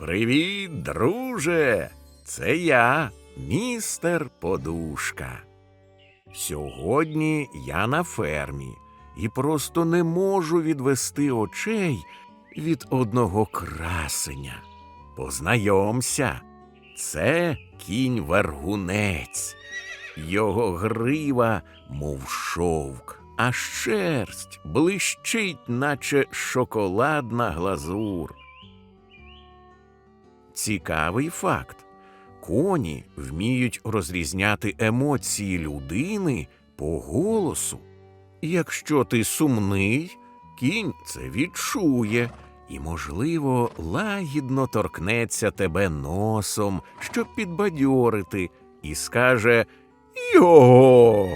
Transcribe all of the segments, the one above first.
Привіт, друже! Це я, містер Подушка. Сьогодні я на фермі і просто не можу відвести очей від одного красення. Познайомся, це кінь вергунець. Його грива, мов шовк, а шерсть блищить, наче шоколадна глазур. Цікавий факт. Коні вміють розрізняти емоції людини по голосу. Якщо ти сумний, кінь це відчує і, можливо, лагідно торкнеться тебе носом, щоб підбадьорити, і скаже Його.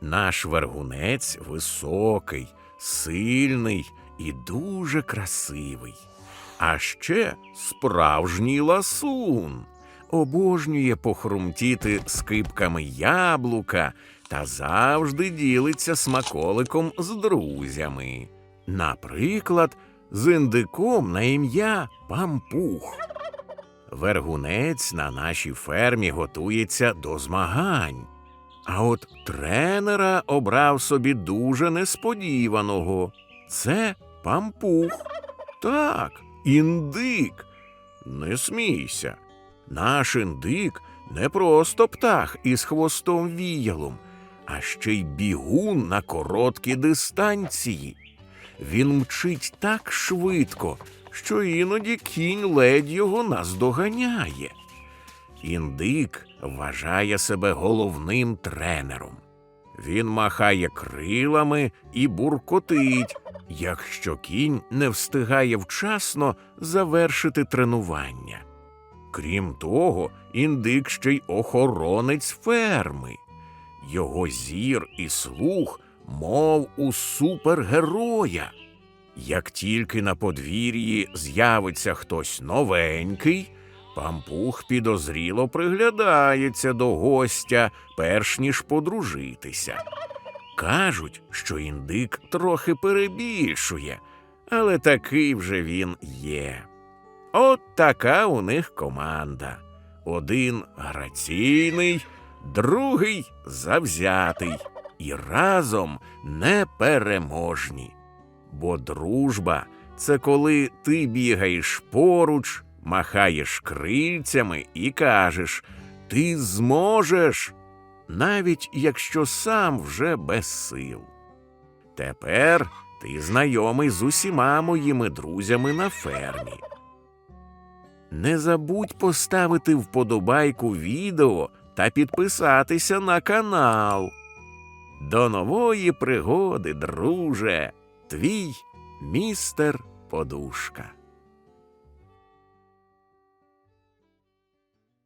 Наш вергунець високий, сильний і дуже красивий. А ще справжній ласун. Обожнює похрумтіти скипками яблука та завжди ділиться смаколиком з друзями. Наприклад, з індиком на ім'я Пампух. Вергунець на нашій фермі готується до змагань. А от тренера обрав собі дуже несподіваного. Це пампух. Так, індик. Не смійся. Наш індик не просто птах із хвостом віялом, а ще й бігун на короткі дистанції. Він мчить так швидко, що іноді кінь ледь його наздоганяє. Індик вважає себе головним тренером. Він махає крилами і буркотить, якщо кінь не встигає вчасно завершити тренування. Крім того, індик ще й охоронець ферми. Його зір і слух, мов у супергероя. Як тільки на подвір'ї з'явиться хтось новенький, пампух підозріло приглядається до гостя, перш ніж подружитися. Кажуть, що індик трохи перебільшує, але такий вже він є. От така у них команда. Один граційний, другий завзятий і разом непереможні. Бо дружба це коли ти бігаєш поруч, махаєш крильцями і кажеш Ти зможеш, навіть якщо сам вже без сил. Тепер ти знайомий з усіма моїми друзями на фермі. Не забудь поставити вподобайку відео та підписатися на канал. До нової пригоди, друже, твій містер Подушка.